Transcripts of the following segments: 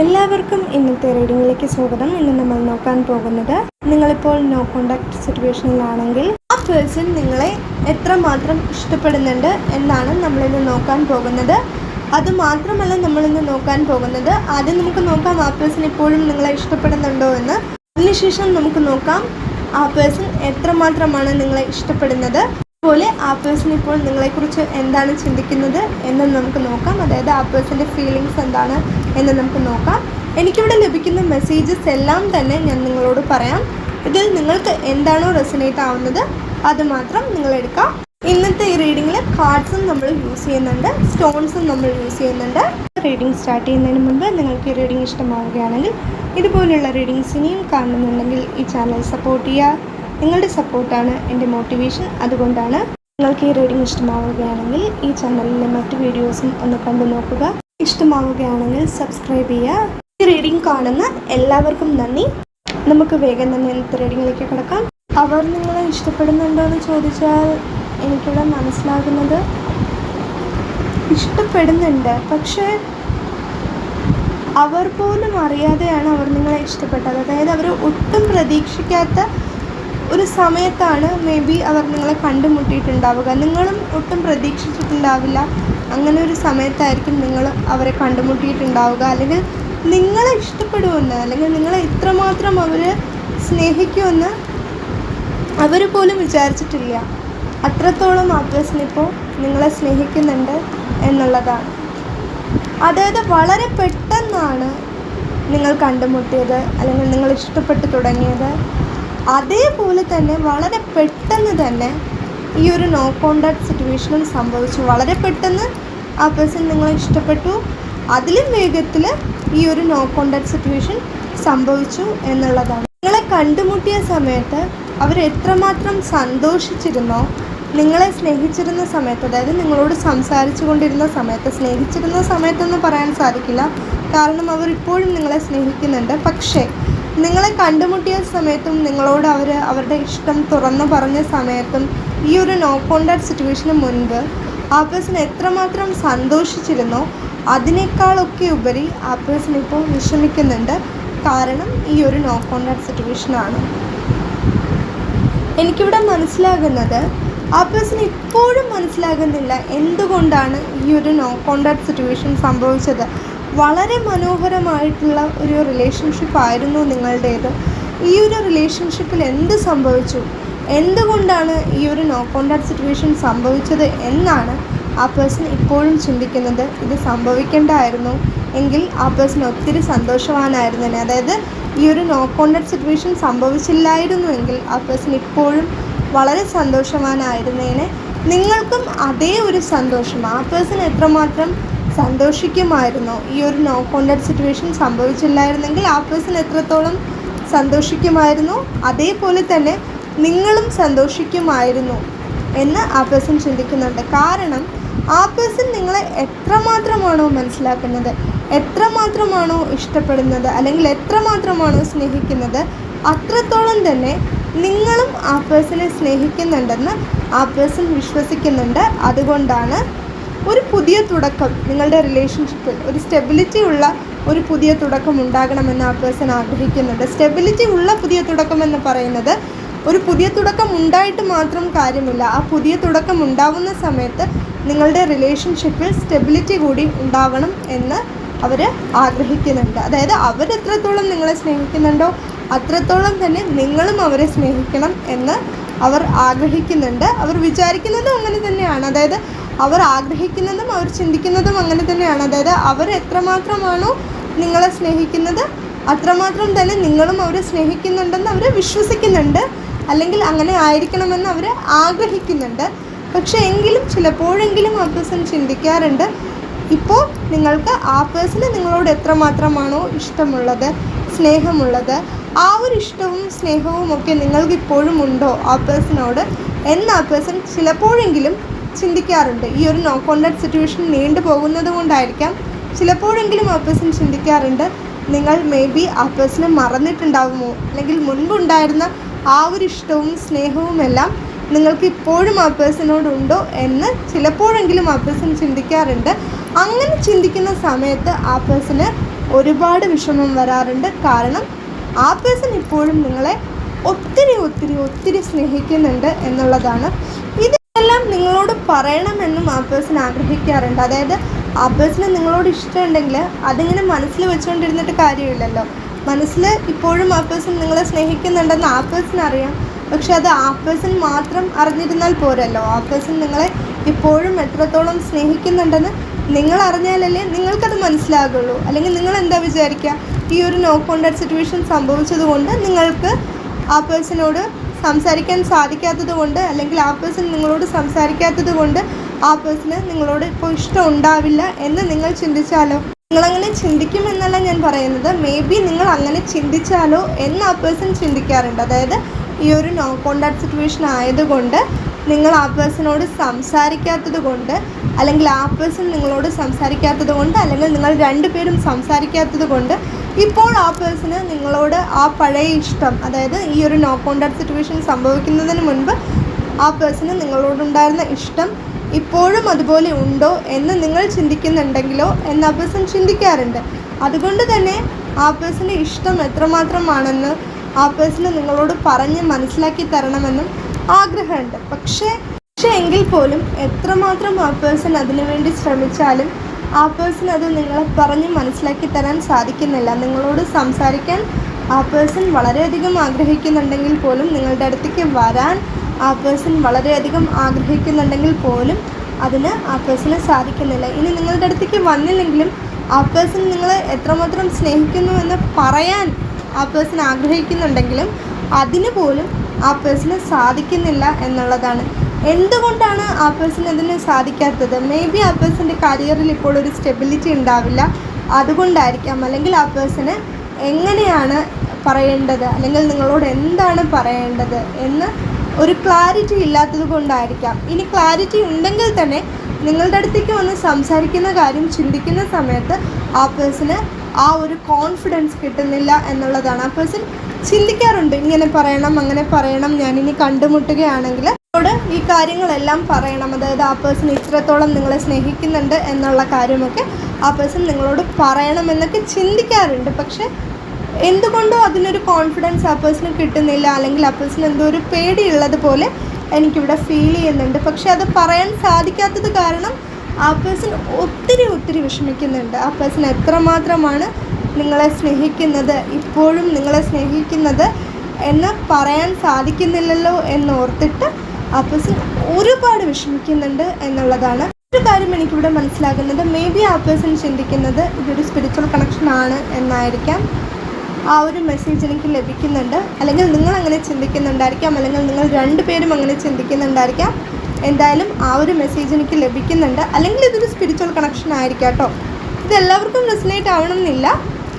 എല്ലാവർക്കും ഇന്നത്തെ റീഡിങ്ങിലേക്ക് സ്വാഗതം. ഇന്ന് നമ്മൾ നോക്കാൻ പോകുന്നത് നിങ്ങളിപ്പോൾ നോ കോണ്ടാക്ട് സിറ്റുവേഷനിലാണെങ്കിൽ ആ പേഴ്സൺ നിങ്ങളെ എത്രമാത്രം ഇഷ്ടപ്പെടുന്നുണ്ട് എന്നാണ് നമ്മളിന്ന് നോക്കാൻ പോകുന്നത്. അതുമാത്രമല്ല നമ്മളിന്ന് നോക്കാൻ പോകുന്നത് ആദ്യം നമുക്ക് നോക്കാം ആ പേഴ്സൺ ഇപ്പോഴും നിങ്ങളെ ഇഷ്ടപ്പെടുന്നുണ്ടോ എന്ന്. അതിനുശേഷം നമുക്ക് നോക്കാം ആ പേഴ്സൺ എത്രമാത്രമാണ് നിങ്ങളെ ഇഷ്ടപ്പെടുന്നത്. അതുപോലെ ആ പേഴ്സൺ ഇപ്പോൾ നിങ്ങളെക്കുറിച്ച് എന്താണ് ചിന്തിക്കുന്നത് എന്ന് നമുക്ക് നോക്കാം. അതായത് ആ പേഴ്സന്റെ ഫീലിങ്സ് എന്താണ് എന്ന് നമുക്ക് നോക്കാം. എനിക്കിവിടെ ലഭിക്കുന്ന മെസ്സേജസ് എല്ലാം തന്നെ ഞാൻ നിങ്ങളോട് പറയാം. ഇതിൽ നിങ്ങൾക്ക് എന്താണോ റെസിനേറ്റ് ആവുന്നത് അത് മാത്രം നിങ്ങൾ എടുക്കാം. ഇന്നത്തെ ഈ റീഡിങ്ങിൽ കാർഡ്സും നമ്മൾ യൂസ് ചെയ്യുന്നുണ്ട്. സ്റ്റോൺസും നമ്മൾ യൂസ് ചെയ്യുന്നുണ്ട്. റീഡിംഗ് സ്റ്റാർട്ട് ചെയ്യുന്നതിന് മുമ്പ് നിങ്ങൾക്ക് ഈ റീഡിംഗ് ഇഷ്ടമാവുകയാണെങ്കിൽ ഇതുപോലുള്ള റീഡിങ്സ് ഇനിയും കാണുന്നുണ്ടെങ്കിൽ ഈ ചാനൽ സപ്പോർട്ട് ചെയ്യുക. നിങ്ങളുടെ സപ്പോർട്ടാണ് എന്റെ മോട്ടിവേഷൻ. അതുകൊണ്ടാണ് നിങ്ങൾക്ക് ഈ റീഡിംഗ് ഇഷ്ടമാവുകയാണെങ്കിൽ ഈ ചാനലിലെ മറ്റ് വീഡിയോസും ഒന്ന് കണ്ടു നോക്കുക. ഇഷ്ടമാവുകയാണെങ്കിൽ സബ്സ്ക്രൈബ് ചെയ്യുക. ഈ റീഡിംഗ് കാണുന്ന എല്ലാവർക്കും നന്ദി. നമുക്ക് വേഗം തന്നെ ഇന്നത്തെ റീഡിങ്ങിലേക്ക് കിടക്കാം. അവർ നിങ്ങളെ ഇഷ്ടപ്പെടുന്നുണ്ടോ എന്ന് ചോദിച്ചാൽ എനിക്കിവിടെ മനസ്സിലാകുന്നത് ഇഷ്ടപ്പെടുന്നുണ്ട്. പക്ഷേ അവർ പോലും അറിയാതെയാണ് അവർ നിങ്ങളെ ഇഷ്ടപ്പെട്ടത്. അതായത് അവർ ഒട്ടും പ്രതീക്ഷിക്കാത്ത ഒരു സമയത്താണ് മേ ബി അവർ നിങ്ങളെ കണ്ടുമുട്ടിയിട്ടുണ്ടാവുക. നിങ്ങളും ഒട്ടും പ്രതീക്ഷിച്ചിട്ടുണ്ടാവില്ല. അങ്ങനെ ഒരു സമയത്തായിരിക്കും നിങ്ങൾ അവരെ കണ്ടുമുട്ടിയിട്ടുണ്ടാവുക. അല്ലെങ്കിൽ നിങ്ങളെ ഇഷ്ടപ്പെടുമെന്ന് അല്ലെങ്കിൽ നിങ്ങളെ ഇത്രമാത്രം അവർ സ്നേഹിക്കുമെന്ന് അവർ പോലും വിചാരിച്ചിട്ടില്ല. അത്രത്തോളം ആ നിങ്ങളെ സ്നേഹിക്കുന്നുണ്ട് എന്നുള്ളതാണ്. അതായത് വളരെ പെട്ടെന്നാണ് നിങ്ങൾ കണ്ടുമുട്ടിയത് അല്ലെങ്കിൽ നിങ്ങൾ ഇഷ്ടപ്പെട്ടു തുടങ്ങിയത്. അതേപോലെ തന്നെ വളരെ പെട്ടെന്ന് തന്നെ ഈ ഒരു നോ കോണ്ടാക്ട് സിറ്റുവേഷനും സംഭവിച്ചു. വളരെ പെട്ടെന്ന് ആ പേഴ്സൺ നിങ്ങളെ ഇഷ്ടപ്പെട്ടു. അതിലും വേഗത്തിൽ ഈ ഒരു നോ കോണ്ടാക്ട് സിറ്റുവേഷൻ സംഭവിച്ചു എന്നുള്ളതാണ്. നിങ്ങളെ കണ്ടുമുട്ടിയ സമയത്ത് അവർ എത്രമാത്രം സന്തോഷിച്ചിരുന്നോ നിങ്ങളെ സ്നേഹിച്ചിരുന്ന സമയത്ത് അതായത് നിങ്ങളോട് സംസാരിച്ചു കൊണ്ടിരുന്ന സമയത്ത് സ്നേഹിച്ചിരുന്ന സമയത്തൊന്നും പറയാൻ സാധിക്കില്ല. കാരണം അവർ ഇപ്പോഴും നിങ്ങളെ സ്നേഹിക്കുന്നുണ്ട്. പക്ഷേ നിങ്ങളെ കണ്ടുമുട്ടിയ സമയത്തും നിങ്ങളോട് അവർ അവരുടെ ഇഷ്ടം തുറന്നു പറഞ്ഞ സമയത്തും ഈ ഒരു നോ കോണ്ടാക്ട് സിറ്റുവേഷന് മുൻപ് ആ പേഴ്സൺ എത്രമാത്രം സന്തോഷിച്ചിരുന്നോ അതിനേക്കാളൊക്കെ ഉപരി ആ പേഴ്സൺ ഇപ്പോൾ വിഷമിക്കുന്നുണ്ട്. കാരണം ഈ ഒരു നോ കോണ്ടാക്ട് സിറ്റുവേഷനാണ് എനിക്കിവിടെ മനസ്സിലാകുന്നത് ആ പേഴ്സൺ ഇപ്പോഴും മനസ്സിലാകുന്നില്ല എന്തുകൊണ്ടാണ് ഈ ഒരു നോ കോണ്ടാക്ട് സിറ്റുവേഷൻ സംഭവിച്ചത്. വളരെ മനോഹരമായിട്ടുള്ള ഒരു റിലേഷൻഷിപ്പ് ആയിരുന്നു നിങ്ങളുടേത്. ഈ ഒരു റിലേഷൻഷിപ്പിൽ എന്ത് സംഭവിച്ചു? എന്തുകൊണ്ടാണ് ഈ ഒരു നോ കോണ്ടാക്ട് സിറ്റുവേഷൻ സംഭവിച്ചത് എന്നാണ് ആ പേഴ്സൺ ഇപ്പോഴും ചിന്തിക്കുന്നത്. ഇത് സംഭവിക്കേണ്ടായിരുന്നു എങ്കിൽ ആ പേഴ്സൺ ഒത്തിരി സന്തോഷവാനായിരുന്നേനെ അതായത് ഈ ഒരു നോ കോണ്ടാക്ട് സിറ്റുവേഷൻ സംഭവിച്ചില്ലായിരുന്നു എങ്കിൽ ആ പേഴ്സൺ ഇപ്പോഴും വളരെ സന്തോഷവാനായിരുന്നേനെ. നിങ്ങൾക്കും അതേ ഒരു സന്തോഷം. ആ പേഴ്സൺ എത്രമാത്രം സന്തോഷിക്കുമായിരുന്നോ. ഈ ഒരു നോ കോണ്ടാക്ട് സിറ്റുവേഷൻ സംഭവിച്ചില്ലായിരുന്നെങ്കിൽ ആ പേഴ്സൺ എത്രത്തോളം സന്തോഷിക്കുമായിരുന്നു? അതേപോലെ തന്നെ നിങ്ങളും സന്തോഷിക്കുമായിരുന്നു എന്ന് ആ പേഴ്സൺ ചിന്തിക്കുന്നുണ്ട്. കാരണം ആ പേഴ്സൺ നിങ്ങളെ എത്രമാത്രമാണോ മനസ്സിലാക്കുന്നത് എത്രമാത്രമാണോ ഇഷ്ടപ്പെടുന്നത് അല്ലെങ്കിൽ എത്രമാത്രമാണോ സ്നേഹിക്കുന്നത് അത്രത്തോളം തന്നെ നിങ്ങളും ആ പേഴ്സണെ സ്നേഹിക്കുന്നുണ്ടെന്ന് ആ പേഴ്സൺ വിശ്വസിക്കുന്നുണ്ട്. അതുകൊണ്ടാണ് ഒരു പുതിയ തുടക്കം നിങ്ങളുടെ റിലേഷൻഷിപ്പിൽ ഒരു സ്റ്റെബിലിറ്റി ഉള്ള ഒരു പുതിയ തുടക്കം ഉണ്ടാകണമെന്ന് ആ പേഴ്സൺ ആഗ്രഹിക്കുന്നുണ്ട്. സ്റ്റെബിലിറ്റി ഉള്ള പുതിയ തുടക്കം എന്ന് പറയുന്നത് ഒരു പുതിയ തുടക്കം ഉണ്ടായിട്ട് മാത്രം കാര്യമില്ല. ആ പുതിയ തുടക്കം ഉണ്ടാവുന്ന സമയത്ത് നിങ്ങളുടെ റിലേഷൻഷിപ്പിൽ സ്റ്റെബിലിറ്റി കൂടി ഉണ്ടാവണം എന്ന് അവർ ആഗ്രഹിക്കുന്നുണ്ട്. അതായത് അവരെത്രത്തോളം നിങ്ങളെ സ്നേഹിക്കുന്നുണ്ടോ അത്രത്തോളം തന്നെ നിങ്ങളും അവരെ സ്നേഹിക്കണം എന്ന് അവർ ആഗ്രഹിക്കുന്നുണ്ട്. അവർ വിചാരിക്കുന്നതും അങ്ങനെ തന്നെയാണ്. അതായത് അവർ ആഗ്രഹിക്കുന്നതും അവർ ചിന്തിക്കുന്നതും അങ്ങനെ തന്നെയാണ്. അതായത് അവർ എത്രമാത്രമാണോ നിങ്ങളെ സ്നേഹിക്കുന്നത് അത്രമാത്രം തന്നെ നിങ്ങളും അവരെ സ്നേഹിക്കുന്നുണ്ടെന്ന് അവർ വിശ്വസിക്കുന്നുണ്ട്. അല്ലെങ്കിൽ അങ്ങനെ ആയിരിക്കണമെന്ന് അവർ ആഗ്രഹിക്കുന്നുണ്ട്. പക്ഷേ എങ്കിലും ചിലപ്പോഴെങ്കിലും ആ പേഴ്സൺ ചിന്തിക്കാറുണ്ട് ഇപ്പോൾ നിങ്ങൾക്ക് ആ പേഴ്സണ് നിങ്ങളോട് എത്രമാത്രമാണോ ഇഷ്ടമുള്ളത് സ്നേഹമുള്ളത്? ആ ഒരു ഇഷ്ടവും സ്നേഹവും ഒക്കെ നിങ്ങൾക്ക് ഇപ്പോഴും ഉണ്ടോ ആ പേഴ്സണോട് എന്ന് ആ പേഴ്സൺ ചിലപ്പോഴെങ്കിലും ചിന്തിക്കാറുണ്ട്. ഈ ഒരു നോ കോൺടാക്ട് സിറ്റുവേഷൻ നീണ്ടു പോകുന്നത് കൊണ്ടായിരിക്കാം ചിലപ്പോഴെങ്കിലും ആ പേഴ്സൺ ചിന്തിക്കാറുണ്ട്. നിങ്ങൾ മേ ബി ആ പേഴ്സണെ മറന്നിട്ടുണ്ടാകുമോ അല്ലെങ്കിൽ മുൻപുണ്ടായിരുന്ന ആ ഒരു ഇഷ്ടവും സ്നേഹവും എല്ലാം നിങ്ങൾക്ക് ഇപ്പോഴും ആ പേഴ്സണോടുണ്ടോ എന്ന് ചിലപ്പോഴെങ്കിലും ആ പേഴ്സൺ ചിന്തിക്കാറുണ്ട്. അങ്ങനെ ചിന്തിക്കുന്ന സമയത്ത് ആ പേഴ്സണ് ഒരുപാട് വിഷമം വരാറുണ്ട്. കാരണം ആ പേഴ്സൺ ഇപ്പോഴും നിങ്ങളെ ഒത്തിരി ഒത്തിരി ഒത്തിരി സ്നേഹിക്കുന്നുണ്ട് എന്നുള്ളതാണ് ഇതെല്ലാം നിങ്ങളോട് പറയണമെന്നും ആ പേഴ്സൺ ആഗ്രഹിക്കാറുണ്ട്. അതായത് ആ പേഴ്സണ് നിങ്ങളോട് ഇഷ്ടമുണ്ടെങ്കിൽ അതിങ്ങനെ മനസ്സിൽ വെച്ചുകൊണ്ടിരുന്നിട്ട് കാര്യമില്ലല്ലോ. മനസ്സിൽ ഇപ്പോഴും ആ പേഴ്സൺ നിങ്ങളെ സ്നേഹിക്കുന്നുണ്ടെന്ന് ആ പേഴ്സൺ അറിയാം. പക്ഷെ അത് ആ പേഴ്സൺ മാത്രം അറിഞ്ഞിരുന്നാൽ പോരല്ലോ. ആ പേഴ്സൺ നിങ്ങളെ ഇപ്പോഴും എത്രത്തോളം സ്നേഹിക്കുന്നുണ്ടെന്ന് നിങ്ങൾ അറിഞ്ഞാലല്ലേ നിങ്ങൾക്കത് മനസ്സിലാകുള്ളൂ. അല്ലെങ്കിൽ നിങ്ങൾ എന്താ വിചാരിക്കുക? ഈ ഒരു നോ കോണ്ടാക്ട് സിറ്റുവേഷൻ സംഭവിച്ചതുകൊണ്ട് നിങ്ങൾക്ക് ആ പേഴ്സണോട് സംസാരിക്കാൻ സാധിക്കാത്തത് കൊണ്ട് അല്ലെങ്കിൽ ആ പേഴ്സൺ നിങ്ങളോട് സംസാരിക്കാത്തത് കൊണ്ട് ആ പേഴ്സണ് നിങ്ങളോട് ഇപ്പോൾ ഇഷ്ടം ഉണ്ടാവില്ല എന്ന് നിങ്ങൾ ചിന്തിച്ചാലോ? നിങ്ങളങ്ങനെ ചിന്തിക്കുമെന്നല്ല ഞാൻ പറയുന്നത്. മേ ബി നിങ്ങൾ അങ്ങനെ ചിന്തിച്ചാലോ എന്ന് ആ പേഴ്സൺ ചിന്തിക്കാറുണ്ട്. അതായത് ഈ ഒരു നോ കോണ്ടാക്ട് സിറ്റുവേഷൻ ആയതുകൊണ്ട് നിങ്ങൾ ആ പേഴ്സണോട് സംസാരിക്കാത്തത് കൊണ്ട് അല്ലെങ്കിൽ ആ പേഴ്സൺ നിങ്ങളോട് സംസാരിക്കാത്തത് കൊണ്ട് അല്ലെങ്കിൽ നിങ്ങൾ രണ്ടുപേരും സംസാരിക്കാത്തത് കൊണ്ട് ഇപ്പോൾ ആ പേഴ്സണ് നിങ്ങളോട് ആ പഴയ ഇഷ്ടം അതായത് ഈ ഒരു നോ കോണ്ടാക്ട് സിറ്റുവേഷൻ സംഭവിക്കുന്നതിന് മുൻപ് ആ പേഴ്സണ് നിങ്ങളോടുണ്ടായിരുന്ന ഇഷ്ടം ഇപ്പോഴും അതുപോലെ ഉണ്ടോ എന്ന് നിങ്ങൾ ചിന്തിക്കുന്നുണ്ടെങ്കിലോ എന്ന് ആ പേഴ്സൺ ചിന്തിക്കാറുണ്ട്. അതുകൊണ്ട് തന്നെ ആ പേഴ്സന്റെ ഇഷ്ടം എത്രമാത്രമാണെന്ന് ആ പേഴ്സണ് നിങ്ങളോട് പറഞ്ഞ് മനസ്സിലാക്കി തരണമെന്നും ആഗ്രഹമുണ്ട്. പക്ഷേ പക്ഷേ എങ്കിൽ പോലും എത്രമാത്രം ആ പേഴ്സൺ അതിനുവേണ്ടി ശ്രമിച്ചാലും ആ പേഴ്സൺ അത് നിങ്ങളെ പറഞ്ഞ് മനസ്സിലാക്കി തരാൻ സാധിക്കുന്നില്ല. നിങ്ങളോട് സംസാരിക്കാൻ ആ പേഴ്സൺ വളരെയധികം ആഗ്രഹിക്കുന്നുണ്ടെങ്കിൽ പോലും നിങ്ങളുടെ അടുത്തേക്ക് വരാൻ ആ പേഴ്സൺ വളരെയധികം ആഗ്രഹിക്കുന്നുണ്ടെങ്കിൽ പോലും അതിന് ആ പേഴ്സണ് സാധിക്കുന്നില്ല. ഇനി നിങ്ങളുടെ അടുത്തേക്ക് വന്നില്ലെങ്കിലും ആ പേഴ്സൺ നിങ്ങളെ എത്രമാത്രം സ്നേഹിക്കുന്നു എന്ന് പറയാൻ ആ പേഴ്സൺ ആഗ്രഹിക്കുന്നുണ്ടെങ്കിലും അതിന് പോലും ആ പേഴ്സണ് സാധിക്കുന്നില്ല എന്നുള്ളതാണ്. എന്തുകൊണ്ടാണ് ആ പേഴ്സൺ അതിന് സാധിക്കാത്തത്? മേ ബി ആ പേഴ്സന്റെ കരിയറിൽ ഇപ്പോൾ ഒരു സ്റ്റെബിലിറ്റി ഉണ്ടാവില്ല. അതുകൊണ്ടായിരിക്കാം. അല്ലെങ്കിൽ ആ പേഴ്സണ് എങ്ങനെയാണ് പറയേണ്ടത്? അല്ലെങ്കിൽ നിങ്ങളോട് എന്താണ് പറയേണ്ടത് എന്ന് ഒരു ക്ലാരിറ്റി ഇല്ലാത്തത് കൊണ്ടായിരിക്കാം. ഇനി ക്ലാരിറ്റി ഉണ്ടെങ്കിൽ തന്നെ നിങ്ങളുടെ അടുത്തേക്ക് വന്ന് സംസാരിക്കുന്ന കാര്യം ചിന്തിക്കുന്ന സമയത്ത് ആ പേഴ്സണ് ആ ഒരു കോൺഫിഡൻസ് കിട്ടുന്നില്ല എന്നുള്ളതാണ്. ആ പേഴ്സൺ ചിന്തിക്കാറുണ്ട്. ഇങ്ങനെ പറയണം അങ്ങനെ പറയണം. ഞാനിനി കണ്ടുമുട്ടുകയാണെങ്കിൽ ോട് ഈ കാര്യങ്ങളെല്ലാം പറയണം. അതായത് ആ പേഴ്സൺ ഇത്രത്തോളം നിങ്ങളെ സ്നേഹിക്കുന്നുണ്ട് എന്നുള്ള കാര്യമൊക്കെ ആ പേഴ്സൺ നിങ്ങളോട് പറയണമെന്നൊക്കെ ചിന്തിക്കാറുണ്ട്. പക്ഷേ എന്തുകൊണ്ടോ അതിനൊരു കോൺഫിഡൻസ് ആ പേഴ്സണ് കിട്ടുന്നില്ല. അല്ലെങ്കിൽ ആ പേഴ്സൺ എന്തോ ഒരു പേടിയുള്ളത് പോലെ എനിക്കിവിടെ ഫീൽ ചെയ്യുന്നുണ്ട്. പക്ഷേ അത് പറയാൻ സാധിക്കാത്തത് കാരണം ആ പേഴ്സൺ ഒത്തിരി ഒത്തിരി വിഷമിക്കുന്നുണ്ട്. ആ പേഴ്സൺ എത്രമാത്രമാണ് നിങ്ങളെ സ്നേഹിക്കുന്നത് ഇപ്പോഴും നിങ്ങളെ സ്നേഹിക്കുന്നത് എന്ന് പറയാൻ സാധിക്കുന്നില്ലല്ലോ എന്നോർത്തിട്ട് ആ പേഴ്സൺ ഒരുപാട് വിഷമിക്കുന്നുണ്ട് എന്നുള്ളതാണ്. ഒരു കാര്യം എനിക്കിവിടെ മനസ്സിലാകുന്നത് മേ ബി ആ പേഴ്സൺ ചിന്തിക്കുന്നത് ഇതൊരു സ്പിരിച്വൽ കണക്ഷൻ ആണ് എന്നായിരിക്കാം. ആ ഒരു മെസ്സേജ് എനിക്ക് ലഭിക്കുന്നുണ്ട്. അല്ലെങ്കിൽ നിങ്ങൾ അങ്ങനെ ചിന്തിക്കുന്നുണ്ടായിരിക്കാം. അല്ലെങ്കിൽ നിങ്ങൾ രണ്ടുപേരും അങ്ങനെ ചിന്തിക്കുന്നുണ്ടായിരിക്കാം. എന്തായാലും ആ ഒരു മെസ്സേജ് എനിക്ക് ലഭിക്കുന്നുണ്ട്. അല്ലെങ്കിൽ ഇതൊരു സ്പിരിച്വൽ കണക്ഷൻ ആയിരിക്കാം കേട്ടോ. ഇത് എല്ലാവർക്കും റെസനേറ്റ് ആവണമെന്നില്ല.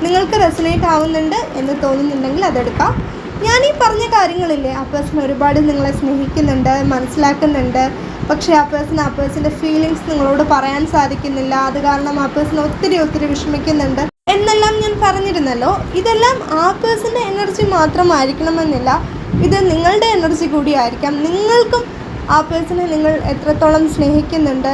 നിങ്ങൾക്ക് റെസനേറ്റ് ആവുന്നുണ്ട് എന്ന് തോന്നുന്നുണ്ടെങ്കിൽ അതെടുക്കാം. ഞാൻ ഈ പറഞ്ഞ കാര്യങ്ങളില്ലേ ആ പേഴ്സൺ ഒരുപാട് നിങ്ങളെ സ്നേഹിക്കുന്നുണ്ട് മനസ്സിലാക്കുന്നുണ്ട്. പക്ഷേ ആ പേഴ്സൺ ആ പേഴ്സന്റെ ഫീലിങ്സ് നിങ്ങളോട് പറയാൻ സാധിക്കുന്നില്ല. അത് കാരണം ആ പേഴ്സൺ ഒത്തിരി ഒത്തിരി വിഷമിക്കുന്നുണ്ട്. എന്നെല്ലാം ഞാൻ പറഞ്ഞിരുന്നല്ലോ ഇതെല്ലാം ആ പേഴ്സന്റെ എനർജി മാത്രമായിരിക്കണമെന്നില്ല. ഇത് നിങ്ങളുടെ എനർജി കൂടിയായിരിക്കാം. നിങ്ങൾക്കും ആ പേഴ്സണെ നിങ്ങൾ എത്രത്തോളം സ്നേഹിക്കുന്നുണ്ട്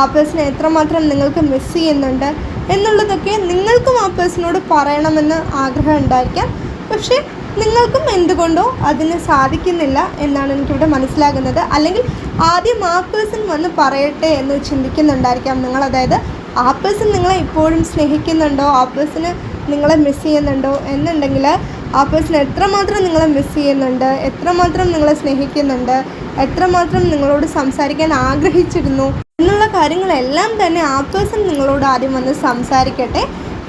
ആ പേഴ്സണെ എത്രമാത്രം നിങ്ങൾക്ക് മിസ് ചെയ്യുന്നുണ്ട് എന്നുള്ളതൊക്കെ നിങ്ങൾക്കും ആ പേഴ്സണോട് പറയണമെന്ന് ആഗ്രഹം ഉണ്ടായിരിക്കാം. പക്ഷേ നിങ്ങൾക്കും എന്തുകൊണ്ടോ അതിന് സാധിക്കുന്നില്ല എന്നാണ് എനിക്കിവിടെ മനസ്സിലാകുന്നത്. അല്ലെങ്കിൽ ആദ്യം ആ പേഴ്സൺ വന്ന് പറയട്ടെ എന്ന് ചിന്തിക്കുന്നുണ്ടായിരിക്കാം നിങ്ങൾ. അതായത് ആ പേഴ്സൺ നിങ്ങളെ ഇപ്പോഴും സ്നേഹിക്കുന്നുണ്ടോ? ആ പേഴ്സണ് നിങ്ങളെ മിസ് ചെയ്യുന്നുണ്ടോ? എന്നുണ്ടെങ്കിൽ ആ പേഴ്സൺ എത്രമാത്രം നിങ്ങളെ മിസ് ചെയ്യുന്നുണ്ട്? എത്രമാത്രം നിങ്ങളെ സ്നേഹിക്കുന്നുണ്ട്? എത്രമാത്രം നിങ്ങളോട് സംസാരിക്കാൻ ആഗ്രഹിച്ചിരുന്നു? എന്നുള്ള കാര്യങ്ങളെല്ലാം തന്നെ ആ പേഴ്സൺ നിങ്ങളോട് ആദ്യം വന്ന് സംസാരിക്കട്ടെ.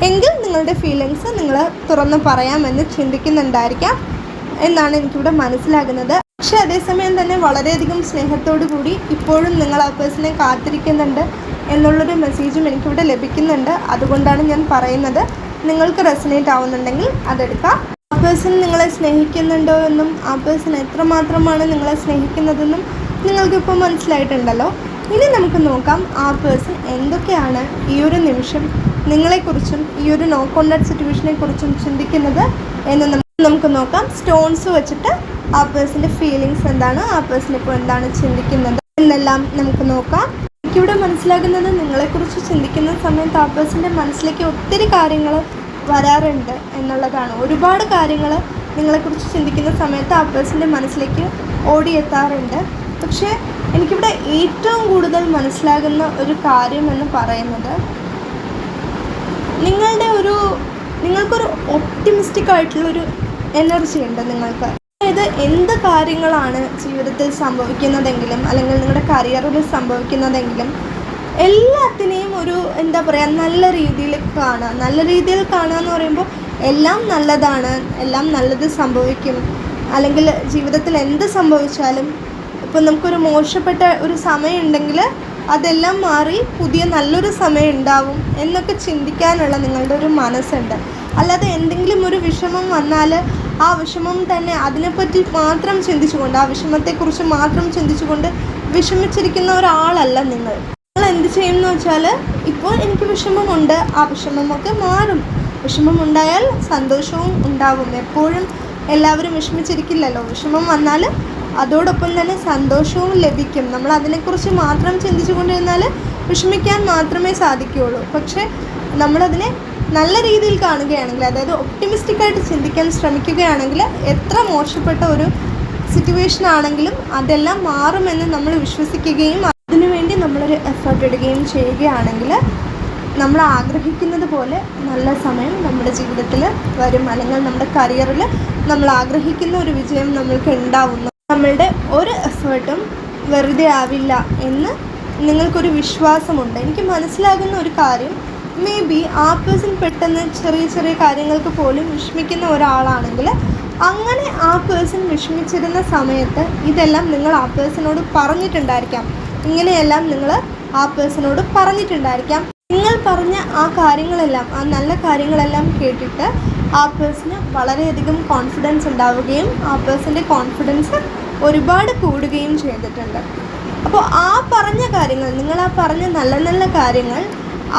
എങ്കിൽ നിങ്ങളുടെ ഫീലിങ്സ് നിങ്ങൾ തുറന്ന് പറയാമെന്ന് ചിന്തിക്കുന്നുണ്ടായിരിക്കാം എന്നാണ് എനിക്കിവിടെ മനസ്സിലാകുന്നത്. പക്ഷേ അതേസമയം തന്നെ വളരെയധികം സ്നേഹത്തോടു കൂടി ഇപ്പോഴും നിങ്ങൾ ആ പേഴ്സണെ കാത്തിരിക്കുന്നുണ്ട് എന്നുള്ളൊരു മെസ്സേജും എനിക്കിവിടെ ലഭിക്കുന്നുണ്ട്. അതുകൊണ്ടാണ് ഞാൻ പറയുന്നത്. നിങ്ങൾക്ക് റെസനേറ്റ് ആവുന്നുണ്ടെങ്കിൽ അതെടുക്കാം. ആ പേഴ്സൺ നിങ്ങളെ സ്നേഹിക്കുന്നുണ്ടോ എന്നും ആ പേഴ്സൺ എത്രമാത്രമാണ് നിങ്ങളെ സ്നേഹിക്കുന്നതെന്നും നിങ്ങൾക്കിപ്പോൾ മനസ്സിലായിട്ടുണ്ടല്ലോ. ഇനി നമുക്ക് നോക്കാം ആ പേഴ്സൺ എന്തൊക്കെയാണ് ഈ ഒരു നിമിഷം നിങ്ങളെക്കുറിച്ചും ഈ ഒരു നോ കോണ്ടാക്ട് സിറ്റുവേഷനെ കുറിച്ചും ചിന്തിക്കുന്നത് എന്ന് നമുക്ക് നോക്കാം. സ്റ്റോൺസ് വെച്ചിട്ട് ആ പേഴ്സന്റെ ഫീലിങ്സ് എന്താണ് ആ പേഴ്സൺ ഇപ്പോൾ എന്താണ് ചിന്തിക്കുന്നത് എന്നെല്ലാം നമുക്ക് നോക്കാം. എനിക്കിവിടെ മനസ്സിലാകുന്നത് നിങ്ങളെക്കുറിച്ച് ചിന്തിക്കുന്ന സമയത്ത് ആ പേഴ്സന്റെ മനസ്സിലേക്ക് ഒത്തിരി കാര്യങ്ങൾ വരാറുണ്ട് എന്നുള്ളതാണ്. ഒരുപാട് കാര്യങ്ങൾ നിങ്ങളെക്കുറിച്ച് ചിന്തിക്കുന്ന സമയത്ത് ആ പേഴ്സന്റെ മനസ്സിലേക്ക് ഓടിയെത്താറുണ്ട്. പക്ഷേ എനിക്കിവിടെ ഏറ്റവും കൂടുതൽ മനസ്സിലാകുന്ന ഒരു കാര്യം എന്ന് പറയുന്നത് നിങ്ങളുടെ ഒരു നിങ്ങൾക്കൊരു ഒപ്റ്റിമിസ്റ്റിക് ആയിട്ടുള്ളൊരു എനർജി ഉണ്ട് നിങ്ങൾക്ക്. അതായത് എന്ത് കാര്യങ്ങളാണ് ജീവിതത്തിൽ സംഭവിക്കുന്നതെങ്കിലും അല്ലെങ്കിൽ നിങ്ങളുടെ കരിയറിൽ സംഭവിക്കുന്നതെങ്കിലും എല്ലാത്തിനെയും ഒരു എന്താ പറയുക നല്ല രീതിയിൽ കാണുക. നല്ല രീതിയിൽ കാണുക എന്ന് പറയുമ്പോൾ എല്ലാം നല്ലതാണ് എല്ലാം നല്ലത് സംഭവിക്കും. അല്ലെങ്കിൽ ജീവിതത്തിൽ എന്ത് സംഭവിച്ചാലും ഇപ്പം നമുക്കൊരു മോശപ്പെട്ട ഒരു സമയം ഉണ്ടെങ്കിൽ അതെല്ലാം മാറി പുതിയ നല്ലൊരു സമയം ഉണ്ടാവും എന്നൊക്കെ ചിന്തിക്കാനുള്ള നിങ്ങളുടെ ഒരു മനസ്സുണ്ട്. അല്ലാതെ എന്തെങ്കിലും ഒരു വിഷമം വന്നാൽ ആ വിഷമം തന്നെ അതിനെപ്പറ്റി മാത്രം ചിന്തിച്ചുകൊണ്ട് ആ വിഷമത്തെക്കുറിച്ച് മാത്രം ചിന്തിച്ചുകൊണ്ട് വിഷമിച്ചിരിക്കുന്ന ഒരാളല്ല നിങ്ങൾ. നിങ്ങൾ എന്ത് ചെയ്യും എന്ന് വെച്ചാൽ ഇപ്പോൾ എനിക്ക് വിഷമമുണ്ട് ആ വിഷമമൊക്കെ മാറും. വിഷമം ഉണ്ടായാൽ സന്തോഷവും ഉണ്ടാവും. എപ്പോഴും എല്ലാവരും വിഷമിച്ചിരിക്കില്ലല്ലോ. വിഷമം വന്നാൽ അതോടൊപ്പം തന്നെ സന്തോഷവും ലഭിക്കും. നമ്മൾ അതിനെക്കുറിച്ച് മാത്രം ചിന്തിച്ചു കൊണ്ടിരുന്നാൽ വിഷമിക്കാൻ മാത്രമേ സാധിക്കുകയുള്ളൂ. പക്ഷേ നമ്മളതിനെ നല്ല രീതിയിൽ കാണുകയാണെങ്കിൽ അതായത് ഒപ്റ്റിമിസ്റ്റിക്കായിട്ട് ചിന്തിക്കാൻ ശ്രമിക്കുകയാണെങ്കിൽ എത്ര മോശപ്പെട്ട ഒരു സിറ്റുവേഷൻ ആണെങ്കിലും അതെല്ലാം മാറുമെന്ന് നമ്മൾ വിശ്വസിക്കുകയും അതിനുവേണ്ടി നമ്മളൊരു എഫേർട്ട് ഇടുകയും ചെയ്യുകയാണെങ്കിൽ നമ്മൾ ആഗ്രഹിക്കുന്നത് പോലെ നല്ല സമയം നമ്മുടെ ജീവിതത്തിൽ വരും. അല്ലെങ്കിൽ നമ്മുടെ കരിയറിൽ നമ്മൾ ആഗ്രഹിക്കുന്ന ഒരു വിജയം നമ്മൾക്ക് ഉണ്ടാവുന്നു. നമ്മളുടെ ഒരു എഫേർട്ടും വെറുതെ ആവില്ല എന്ന് നിങ്ങൾക്കൊരു വിശ്വാസമുണ്ട്. എനിക്ക് മനസ്സിലാകുന്ന ഒരു കാര്യം മേ ബി ആ പേഴ്സൺ പെട്ടെന്ന് ചെറിയ ചെറിയ കാര്യങ്ങൾക്ക് പോലും വിഷമിക്കുന്ന ഒരാളാണെങ്കിൽ അങ്ങനെ ആ പേഴ്സൺ വിഷമിച്ചിരുന്ന സമയത്ത് ഇതെല്ലാം നിങ്ങൾ ആ പേഴ്സണോട് പറഞ്ഞിട്ടുണ്ടായിരിക്കാം. ഇങ്ങനെയെല്ലാം നിങ്ങൾ ആ പേഴ്സണോട് പറഞ്ഞിട്ടുണ്ടായിരിക്കാം. നിങ്ങൾ പറഞ്ഞ ആ കാര്യങ്ങളെല്ലാം ആ നല്ല കാര്യങ്ങളെല്ലാം കേട്ടിട്ട് ആ പേഴ്സന് വളരെയധികം കോൺഫിഡൻസ് ഉണ്ടാവുകയും ആ പേഴ്സന്റെ കോൺഫിഡൻസ് ഒരുപാട് കൂടുകയും ചെയ്തിട്ടുണ്ട്. അപ്പോൾ ആ പറഞ്ഞ കാര്യങ്ങൾ നിങ്ങൾ ആ പറഞ്ഞ നല്ല നല്ല കാര്യങ്ങൾ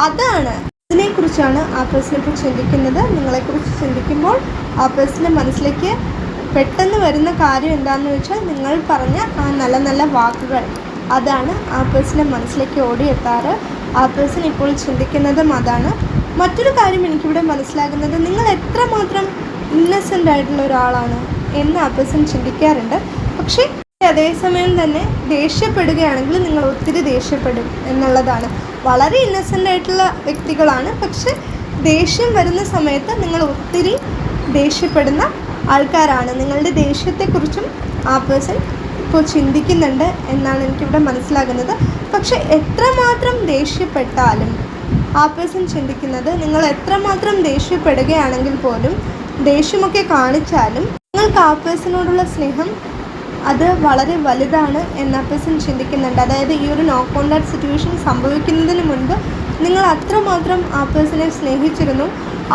അതാണ് അതിനെക്കുറിച്ചാണ് ആ പേഴ്സണിപ്പോൾ ചിന്തിക്കുന്നത്. നിങ്ങളെക്കുറിച്ച് ചിന്തിക്കുമ്പോൾ ആ പേഴ്സന്റെ മനസ്സിലേക്ക് പെട്ടെന്ന് വരുന്ന കാര്യം എന്താണെന്ന് വെച്ചാൽ നിങ്ങൾ പറഞ്ഞ ആ നല്ല നല്ല വാക്കുകൾ അതാണ് ആ പേഴ്സന്റെ മനസ്സിലേക്ക് ഓടിയെത്താറ്. ആ പേഴ്സൺ ഇപ്പോൾ ചിന്തിക്കുന്നതും അതാണ്. മറ്റൊരു കാര്യം എനിക്കിവിടെ മനസ്സിലാകുന്നത് നിങ്ങൾ എത്രമാത്രം ഇന്നസെന്റ് ആയിട്ടുള്ള ഒരാളാണ് എന്ന് ആ പേഴ്സൺ ചിന്തിക്കാറുണ്ട്. പക്ഷേ അതേസമയം തന്നെ ദേഷ്യപ്പെടുകയാണെങ്കിൽ നിങ്ങൾ ഒത്തിരി ദേഷ്യപ്പെടും എന്നുള്ളതാണ്. വളരെ ഇന്നസെന്റ് ആയിട്ടുള്ള വ്യക്തികളാണ്. പക്ഷെ ദേഷ്യം വരുന്ന സമയത്ത് നിങ്ങൾ ഒത്തിരി ദേഷ്യപ്പെടുന്ന ആൾക്കാരാണ്. നിങ്ങളുടെ ദേഷ്യത്തെക്കുറിച്ചും ആ പേഴ്സൺ ഇപ്പോൾ ചിന്തിക്കുന്നുണ്ട് എന്നാണ് എനിക്കിവിടെ മനസ്സിലാകുന്നത്. പക്ഷെ എത്രമാത്രം ദേഷ്യപ്പെട്ടാലും ആ പേഴ്സൺ ചിന്തിക്കുന്നത് നിങ്ങൾ എത്രമാത്രം ദേഷ്യപ്പെടുകയാണെങ്കിൽ പോലും ദേഷ്യമൊക്കെ കാണിച്ചാലും നിങ്ങൾക്ക് ആ പേഴ്സണോടുള്ള സ്നേഹം അത് വളരെ വലുതാണ് എന്ന് പേഴ്സൺ ചിന്തിക്കുന്നുണ്ട്. അതായത് ഈ ഒരു നോ കോണ്ടാക്ട് സിറ്റുവേഷൻ സംഭവിക്കുന്നതിന് മുൻപ് നിങ്ങൾ അത്രമാത്രം ആ പേഴ്സണെ സ്നേഹിച്ചിരുന്നു.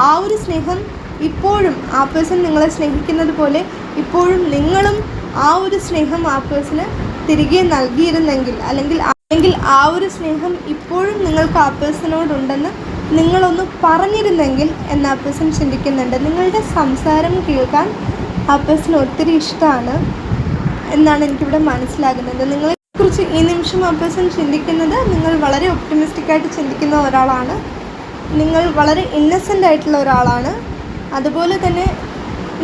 ആ ഒരു സ്നേഹം ഇപ്പോഴും ആ പേഴ്സൺ നിങ്ങളെ സ്നേഹിക്കുന്നത് പോലെ ഇപ്പോഴും നിങ്ങളും ആ ഒരു സ്നേഹം ആ പേഴ്സണ് തിരികെ നൽകിയിരുന്നെങ്കിൽ അല്ലെങ്കിൽ അല്ലെങ്കിൽ ആ ഒരു സ്നേഹം ഇപ്പോഴും നിങ്ങൾക്ക് ആ പേഴ്സണോടുണ്ടെന്ന് നിങ്ങളൊന്ന് പറഞ്ഞിരുന്നെങ്കിൽ എന്ന് ആ പേഴ്സൺ ചിന്തിക്കുന്നുണ്ട്. നിങ്ങളുടെ സംസാരം കേൾക്കാൻ ആ പേഴ്സൺ ഒത്തിരി ഇഷ്ടമാണ്. എന്നാണ് എനിക്കിവിടെ മനസ്സിലാകുന്നത്. നിങ്ങളെക്കുറിച്ച് ഈ നിമിഷം ആ പേഴ്സൺ ചിന്തിക്കുന്നത് നിങ്ങൾ വളരെ ഒപ്റ്റിമിസ്റ്റിക് ആയിട്ട് ചിന്തിക്കുന്ന ഒരാളാണ്. നിങ്ങൾ വളരെ ഇന്നസെന്റ് ആയിട്ടുള്ള ഒരാളാണ്. അതുപോലെ തന്നെ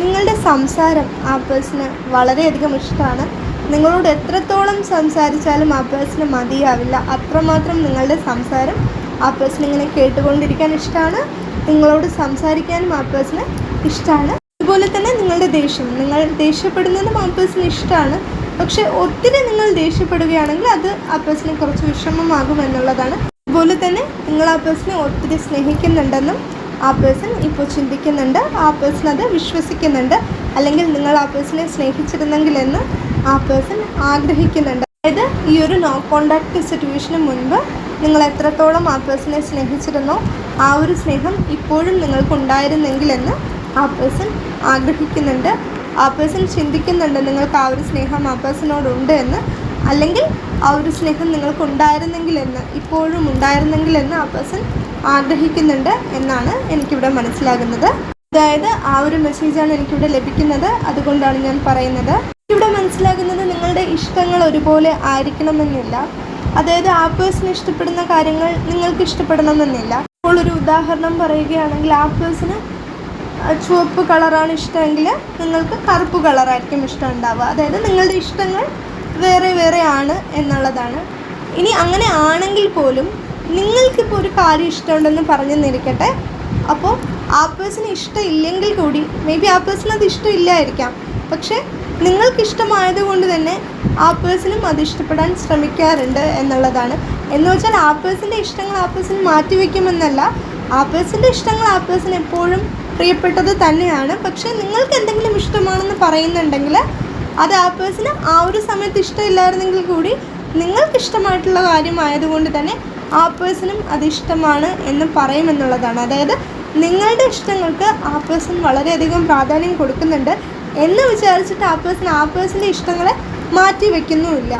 നിങ്ങളുടെ സംസാരം ആ പേഴ്സണ് വളരെയധികം ഇഷ്ടമാണ്. നിങ്ങളോട് എത്രത്തോളം സംസാരിച്ചാലും ആ പേഴ്സണ് മതിയാവില്ല. അത്രമാത്രം നിങ്ങളുടെ സംസാരം ആ പേഴ്സൺ ഇങ്ങനെ കേട്ടുകൊണ്ടിരിക്കാൻ ഇഷ്ടമാണ്. നിങ്ങളോട് സംസാരിക്കാനും ആ പേഴ്സണ് ഇഷ്ടമാണ്. അതുപോലെ തന്നെ നിങ്ങളുടെ ദേഷ്യം. നിങ്ങൾ ദേഷ്യപ്പെടുന്നത് ആ പേഴ്സണ് ഇഷ്ടമാണ്. പക്ഷെ ഒത്തിരി നിങ്ങൾ ദേഷ്യപ്പെടുകയാണെങ്കിൽ അത് ആ പേഴ്സണെ കുറച്ച് വിഷമമാകും എന്നുള്ളതാണ്. അതുപോലെ തന്നെ നിങ്ങൾ ആ പേഴ്സണെ ഒത്തിരി സ്നേഹിക്കുന്നുണ്ടെന്നും ആ പേഴ്സൺ ഇപ്പോൾ ചിന്തിക്കുന്നുണ്ട്. ആ പേഴ്സൺ അത് വിശ്വസിക്കുന്നുണ്ട്. അല്ലെങ്കിൽ നിങ്ങൾ ആ പേഴ്സണെ സ്നേഹിച്ചിരുന്നെങ്കിലെന്ന് ആ പേഴ്സൺ ആഗ്രഹിക്കുന്നുണ്ട്. അതായത് ഈ ഒരു നോ കോണ്ടാക്ട് സിറ്റുവേഷന് മുൻപ് നിങ്ങൾ എത്രത്തോളം ആ പേഴ്സണെ സ്നേഹിച്ചിരുന്നോ ആ ഒരു സ്നേഹം ഇപ്പോഴും നിങ്ങൾക്കുണ്ടായിരുന്നെങ്കിലെന്ന് ആ പേഴ്സൺ ആഗ്രഹിക്കുന്നുണ്ട്. ആ പേഴ്സൺ ചിന്തിക്കുന്നുണ്ട് നിങ്ങൾക്ക് ആ ഒരു സ്നേഹം ആ പേഴ്സണോടുണ്ട് എന്ന്. അല്ലെങ്കിൽ ആ ഒരു സ്നേഹം നിങ്ങൾക്ക് ഉണ്ടായിരുന്നെങ്കിലെന്ന് ഇപ്പോഴും ഉണ്ടായിരുന്നെങ്കിൽ ഉണ്ടായിരുന്നെങ്കിലെന്ന് ആ പേഴ്സൺ ആഗ്രഹിക്കുന്നുണ്ട് എന്നാണ് എനിക്കിവിടെ മനസ്സിലാകുന്നത്. അതായത് ആ ഒരു മെസ്സേജാണ് എനിക്കിവിടെ ലഭിക്കുന്നത്. അതുകൊണ്ടാണ് ഞാൻ പറയുന്നത്. ഇവിടെ മനസ്സിലാകുന്നത് നിങ്ങളുടെ ഇഷ്ടങ്ങൾ ഒരുപോലെ ആയിരിക്കണമെന്നില്ല. അതായത് ആ പേഴ്സൺ ഇഷ്ടപ്പെടുന്ന കാര്യങ്ങൾ നിങ്ങൾക്ക് ഇഷ്ടപ്പെടണമെന്നില്ല. ഇപ്പോൾ ഒരു ഉദാഹരണം പറയുകയാണെങ്കിൽ ആ പേഴ്സണ് ചുവപ്പ് കളറാണ് ഇഷ്ടമെങ്കിൽ നിങ്ങൾക്ക് കറുപ്പ് കളറായിരിക്കും ഇഷ്ടം ഉണ്ടാവുക അതായത് നിങ്ങളുടെ ഇഷ്ടങ്ങൾ വേറെ വേറെ ആണ് എന്നുള്ളതാണ്. ഇനി അങ്ങനെ ആണെങ്കിൽ പോലും നിങ്ങൾക്കിപ്പോൾ ഒരു കാര്യം ഇഷ്ടമുണ്ടെന്ന് പറഞ്ഞെന്നിരിക്കട്ടെ അപ്പോൾ ആ പേഴ്സണ് ഇഷ്ടമില്ലെങ്കിൽ കൂടി മേ ബി ആ പേഴ്സൺ അത് ഇഷ്ടമില്ലായിരിക്കാം. പക്ഷേ നിങ്ങൾക്ക് ഇഷ്ടമായത് കൊണ്ട് തന്നെ ആ പേഴ്സണും അത് ഇഷ്ടപ്പെടാൻ ശ്രമിക്കാറുണ്ട് എന്നുള്ളതാണ്. എന്ന് വെച്ചാൽ ആ പേഴ്സന്റെ ഇഷ്ടങ്ങൾ ആ പേഴ്സൺ മാറ്റിവെക്കുമെന്നല്ല. ആ പേഴ്സന്റെ ഇഷ്ടങ്ങൾ ആ പേഴ്സൺ എപ്പോഴും പ്രിയപ്പെട്ടത് തന്നെയാണ്. പക്ഷേ നിങ്ങൾക്ക് എന്തെങ്കിലും ഇഷ്ടമാണെന്ന് പറയുന്നുണ്ടെങ്കിൽ അത് ആ പേഴ്സണ് ആ ഒരു സമയത്ത് ഇഷ്ടമില്ലായിരുന്നെങ്കിൽ കൂടി നിങ്ങൾക്ക് ഇഷ്ടമായിട്ടുള്ള കാര്യമായതുകൊണ്ട് തന്നെ ആ പേഴ്സണും അത് ഇഷ്ടമാണ് എന്ന് പറയുമെന്നുള്ളതാണ്. അതായത് നിങ്ങളുടെ ഇഷ്ടങ്ങൾക്ക് ആ പേഴ്സൺ വളരെയധികം പ്രാധാന്യം കൊടുക്കുന്നുണ്ട് എന്ന് വിചാരിച്ചിട്ട് ആ പേഴ്സൺ ആ പേഴ്സന്റെ ഇഷ്ടങ്ങളെ മാറ്റി വെക്കുന്നുമില്ല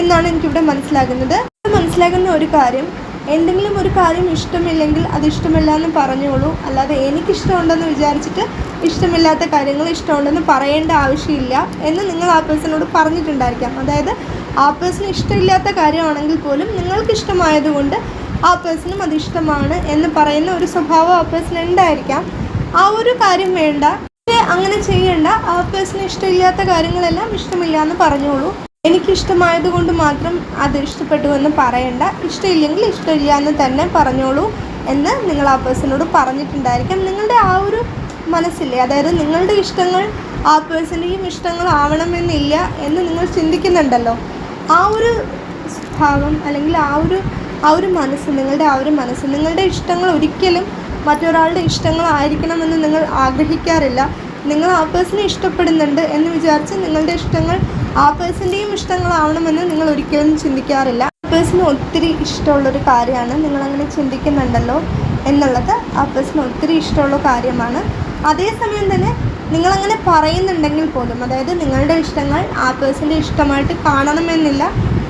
എന്നാണ് എനിക്കിവിടെ മനസ്സിലാകുന്നത്. മനസ്സിലാകുന്ന ഒരു കാര്യം എന്തെങ്കിലും ഒരു കാര്യം ഇഷ്ടമില്ലെങ്കിൽ അത് ഇഷ്ടമില്ല എന്ന് പറഞ്ഞോളൂ. അല്ലാതെ എനിക്കിഷ്ടമുണ്ടെന്ന് വിചാരിച്ചിട്ട് ഇഷ്ടമില്ലാത്ത കാര്യങ്ങൾ ഇഷ്ടമുണ്ടെന്ന് പറയേണ്ട ആവശ്യമില്ല എന്ന് നിങ്ങൾ ആ പേഴ്സണോട് പറഞ്ഞിട്ടുണ്ടായിരിക്കാം. അതായത് ആ പേഴ്സൺ ഇഷ്ടമില്ലാത്ത കാര്യമാണെങ്കിൽ പോലും നിങ്ങൾക്ക് ഇഷ്ടമായതുകൊണ്ട് ആ പേഴ്സണും അത് ഇഷ്ടമാണ് എന്ന് പറയുന്ന ഒരു സ്വഭാവം ആ പേഴ്സൺ ഉണ്ടായിരിക്കാം. ആ ഒരു കാര്യം വേണ്ട. അങ്ങനെ ചെയ്യേണ്ട. ആ പേഴ്സണ് ഇഷ്ടമില്ലാത്ത കാര്യങ്ങളെല്ലാം ഇഷ്ടമില്ല എന്ന് പറഞ്ഞോളൂ. എനിക്കിഷ്ടമായത് കൊണ്ട് മാത്രം അത് ഇഷ്ടപ്പെട്ടു എന്ന് പറയണ്ട. ഇഷ്ടമില്ലെങ്കിൽ ഇഷ്ടമില്ല എന്ന് തന്നെ പറഞ്ഞോളൂ എന്ന് നിങ്ങൾ ആ പേഴ്സണോട് പറഞ്ഞിട്ടുണ്ടായിരിക്കാം. നിങ്ങളുടെ ആ ഒരു മനസ്സില്ലേ? അതായത് നിങ്ങളുടെ ഇഷ്ടങ്ങൾ ആ പേഴ്സന്റെയും ഇഷ്ടങ്ങൾ ആവണമെന്നില്ല എന്ന് നിങ്ങൾ ചിന്തിക്കുന്നുണ്ടല്ലോ. ആ ഒരു ഭാവം അല്ലെങ്കിൽ ആ ഒരു ആ ഒരു മനസ്സ് നിങ്ങളുടെ ആ ഒരു മനസ്സ് നിങ്ങളുടെ ഇഷ്ടങ്ങൾ ഒരിക്കലും മറ്റൊരാളുടെ ഇഷ്ടങ്ങളായിരിക്കണമെന്ന് നിങ്ങൾ ആഗ്രഹിക്കാറില്ല. നിങ്ങൾ ആ പേഴ്സണെ ഇഷ്ടപ്പെടുന്നുണ്ട് എന്ന് വിചാരിച്ച് നിങ്ങളുടെ ഇഷ്ടങ്ങൾ ആ പേഴ്സന്റെയും ഇഷ്ടങ്ങളാവണമെന്ന് നിങ്ങൾ ഒരിക്കലും ചിന്തിക്കാറില്ല. ആ പേഴ്സണ് ഒത്തിരി ഇഷ്ടമുള്ളൊരു കാര്യമാണ്. നിങ്ങളങ്ങനെ ചിന്തിക്കുന്നുണ്ടല്ലോ എന്നുള്ളത് ആ പേഴ്സണ് ഒത്തിരി ഇഷ്ടമുള്ള കാര്യമാണ്. അതേസമയം തന്നെ നിങ്ങളങ്ങനെ പറയുന്നുണ്ടെങ്കിൽ പോലും അതായത് നിങ്ങളുടെ ഇഷ്ടങ്ങൾ ആ പേഴ്സന്റെ ഇഷ്ടമായിട്ട് കാണണമെന്നില്ല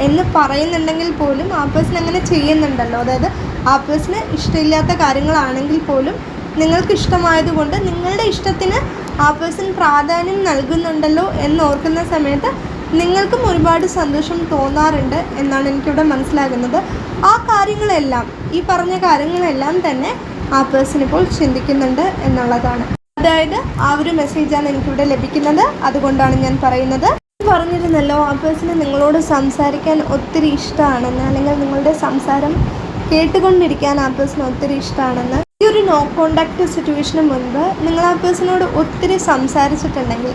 എന്ന് പറയുന്നുണ്ടെങ്കിൽ പോലും ആ പേഴ്സൺ അങ്ങനെ ചെയ്യുന്നുണ്ടല്ലോ. അതായത് ആ പേഴ്സണ് ഇഷ്ടമില്ലാത്ത കാര്യങ്ങളാണെങ്കിൽ പോലും നിങ്ങൾക്ക് ഇഷ്ടമായതുകൊണ്ട് നിങ്ങളുടെ ഇഷ്ടത്തിന് ആ പേഴ്സൺ പ്രാധാന്യം നൽകുന്നുണ്ടല്ലോ എന്നോർക്കുന്ന സമയത്ത് നിങ്ങൾക്കും ഒരുപാട് സന്തോഷം തോന്നാറുണ്ട് എന്നാണ് എനിക്കിവിടെ മനസ്സിലാകുന്നത്. ആ കാര്യങ്ങളെല്ലാം ഈ പറഞ്ഞ കാര്യങ്ങളെല്ലാം തന്നെ ആ പേഴ്സൺ ഇപ്പോൾ ചിന്തിക്കുന്നുണ്ട് എന്നുള്ളതാണ്. അതായത് ആ ഒരു മെസ്സേജാണ് എനിക്കിവിടെ ലഭിക്കുന്നത്. അതുകൊണ്ടാണ് ഞാൻ പറയുന്നത്. പറഞ്ഞിരുന്നല്ലോ ആ പേഴ്സണ് നിങ്ങളോട് സംസാരിക്കാൻ ഒത്തിരി ഇഷ്ടമാണെന്ന് അല്ലെങ്കിൽ നിങ്ങളുടെ സംസാരം കേട്ടുകൊണ്ടിരിക്കാൻ ആ പേഴ്സൺ ഒത്തിരി ഇഷ്ടമാണെന്ന് ഈ ഒരു നോ കോണ്ടാക്ട് സിറ്റുവേഷന് മുൻപ് നിങ്ങൾ ആ പേഴ്സണോട് ഒത്തിരി സംസാരിച്ചിട്ടുണ്ടെങ്കിൽ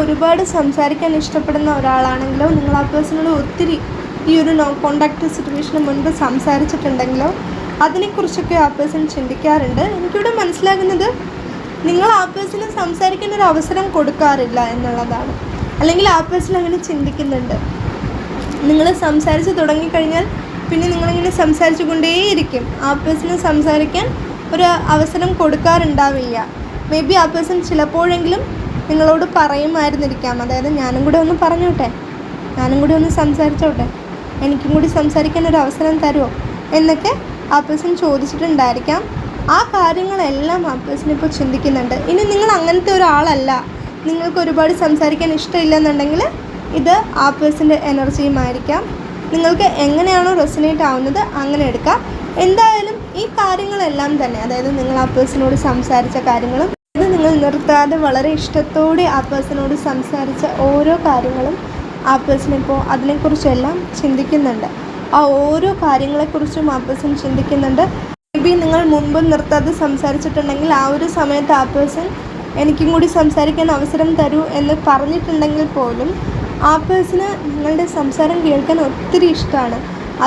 ഒരുപാട് സംസാരിക്കാൻ ഇഷ്ടപ്പെടുന്ന ഒരാളാണെങ്കിലോ നിങ്ങൾ ആ പേഴ്സണോട് ഒത്തിരി ഈ ഒരു നോ കോണ്ടാക്ട് സിറ്റുവേഷന് മുൻപ് സംസാരിച്ചിട്ടുണ്ടെങ്കിലോ അതിനെക്കുറിച്ചൊക്കെ ആ പേഴ്സൺ ചിന്തിക്കാറുണ്ട്. എനിക്കിവിടെ മനസ്സിലാകുന്നത് നിങ്ങൾ ആ പേഴ്സണ് സംസാരിക്കാൻ ഒരു അവസരം കൊടുക്കാറില്ല എന്നുള്ളതാണ്. അല്ലെങ്കിൽ ആ പേഴ്സൺ അങ്ങനെ ചിന്തിക്കുന്നുണ്ട്. നിങ്ങൾ സംസാരിച്ച് തുടങ്ങിക്കഴിഞ്ഞാൽ പിന്നെ നിങ്ങളിങ്ങനെ സംസാരിച്ചു കൊണ്ടേയിരിക്കും ആ പേഴ്സണ് സംസാരിക്കാൻ ഒരു അവസരം കൊടുക്കാറുണ്ടാവില്ല. മേ ബി ആ പേഴ്സൺ ചിലപ്പോഴെങ്കിലും നിങ്ങളോട് പറയുമായിരുന്നിരിക്കാം. അതായത് ഞാനും കൂടെ ഒന്ന് പറഞ്ഞോട്ടെ? ഞാനും കൂടി ഒന്ന് സംസാരിച്ചോട്ടെ? എനിക്കും കൂടി സംസാരിക്കാൻ ഒരു അവസരം തരുമോ എന്നൊക്കെ ആ ചോദിച്ചിട്ടുണ്ടായിരിക്കാം. ആ കാര്യങ്ങളെല്ലാം ആ ഇപ്പോൾ ചിന്തിക്കുന്നുണ്ട്. ഇനി നിങ്ങൾ അങ്ങനത്തെ ഒരാളല്ല. നിങ്ങൾക്ക് ഒരുപാട് സംസാരിക്കാൻ ഇഷ്ടമില്ലെന്നുണ്ടെങ്കിൽ ഇത് ആ പേഴ്സന്റെ എനർജിയുമായിരിക്കാം നിങ്ങൾക്ക് എങ്ങനെയാണോ റെസിനേറ്റ് ആവുന്നത് അങ്ങനെ എടുക്കാം. എന്തായാലും ഈ കാര്യങ്ങളെല്ലാം തന്നെ അതായത് നിങ്ങൾ ആ പേഴ്സണോട് സംസാരിച്ച കാര്യങ്ങളും ഇത് നിങ്ങൾ നിർത്താതെ വളരെ ഇഷ്ടത്തോടെ ആ പേഴ്സണോട് സംസാരിച്ച ഓരോ കാര്യങ്ങളും ആ പേഴ്സൺ ഇപ്പോൾ അതിനെക്കുറിച്ചെല്ലാം ചിന്തിക്കുന്നുണ്ട്. ആ ഓരോ കാര്യങ്ങളെക്കുറിച്ചും ആ പേഴ്സൺ ചിന്തിക്കുന്നുണ്ട്. മേ ബി നിങ്ങൾ മുൻപ് നിർത്താതെ സംസാരിച്ചിട്ടുണ്ടെങ്കിൽ ആ ഒരു സമയത്ത് ആ പേഴ്സൺ എനിക്കും കൂടി സംസാരിക്കാൻ അവസരം തരൂ എന്ന് പറഞ്ഞിട്ടുണ്ടെങ്കിൽ പോലും ആ പേഴ്സണ് നിങ്ങളുടെ സംസാരം കേൾക്കാൻ ഒത്തിരി ഇഷ്ടമാണ്.